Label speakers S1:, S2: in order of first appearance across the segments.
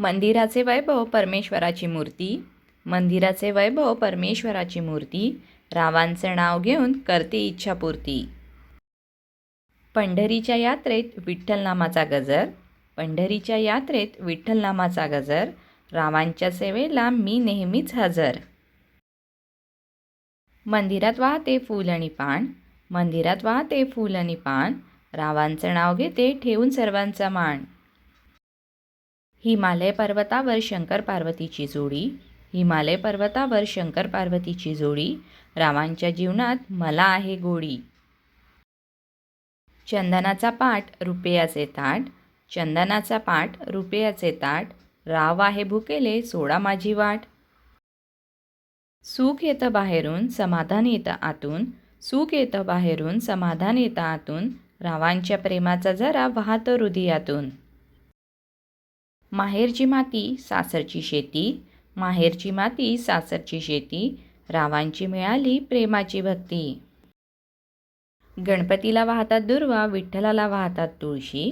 S1: मंदिराचे वैभव परमेश्वराची मूर्ती मंदिराचे वैभव परमेश्वराची मूर्ती रावांचं नाव घेऊन करते इच्छापूर्ती. पंढरीच्या यात्रेत विठ्ठल नामाचा गजर पंढरीच्या यात्रेत विठ्ठल नामाचा गजर रावांच्या सेवेला मी नेहमीच हजर. मंदिरात वाहते फूल आणि पान मंदिरात वाहते फूल आणि पान रावांचं नाव घेते ठेवून सर्वांचा मान. हिमालय पर्वतावर शंकर पार्वतीची जोडी हिमालय पर्वतावर शंकर पार्वतीची जोडी रावांच्या जीवनात मला आहे गोडी. चंदनाचा पाठ रुपयाचे ताट चंदनाचा पाठ रुपयाचे ताट राव आहे भुकेले सोडा माझी वाट. सुख येतं बाहेरून समाधान येतं आतून सुख येतं बाहेरून समाधान येतं आतून रावांच्या प्रेमाचा जरा वाहतो हृदयातून. माहेरची माती सासरची शेती. माहेरची माती सासरची शेती. रावांची मिळाली प्रेमाची भक्ती. गणपतीला वाहतात दुर्वा विठ्ठलाला वाहतात तुळशी.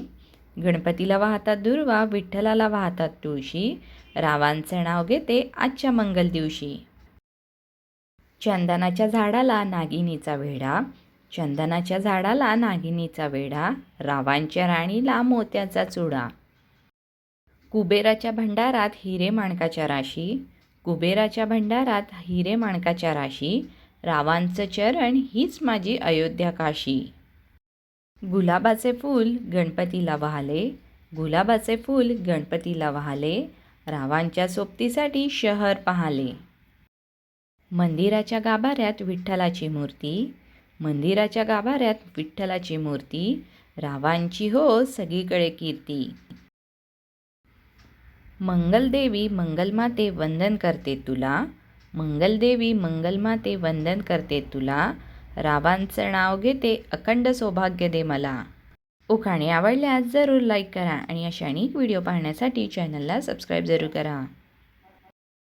S1: गणपतीला वाहतात दुर्वा विठ्ठलाला वाहतात तुळशी. रावांचं नाव घेते आजच्या मंगल दिवशी. चंदनाच्या झाडाला नागिनीचा वेढा. चंदनाच्या झाडाला नागिनीचा वेढा. रावांच्या राणीला मोत्याचा चुडा. कुबेराच्या भंडारात हिरे माणकाच्या राशी कुबेराच्या भंडारात हिरे माणकाच्या राशी रावांचं चरण हीच माझी अयोध्या काशी. गुलाबाचे फूल गणपतीला वाहले गुलाबाचे फूल गणपतीला वाहले रावांच्या सोबतीसाठी शहर पाहले. मंदिराच्या गाभाऱ्यात विठ्ठलाची मूर्ती मंदिराच्या गाभाऱ्यात विठ्ठलाची मूर्ती रावांची हो सगळीकडे कीर्ती. मंगलदेवी मंगलमाते वंदन करते तुला. मंगलदेवी मंगलमाते वंदन करते तुला. रावांचं नाव घेते अखंड सौभाग्य दे मला. उखाणे आवडल्यास जरूर लाईक करा आणि अशा अनेक व्हिडिओ पाहण्यासाठी चॅनलला सबस्क्राईब जरूर करा.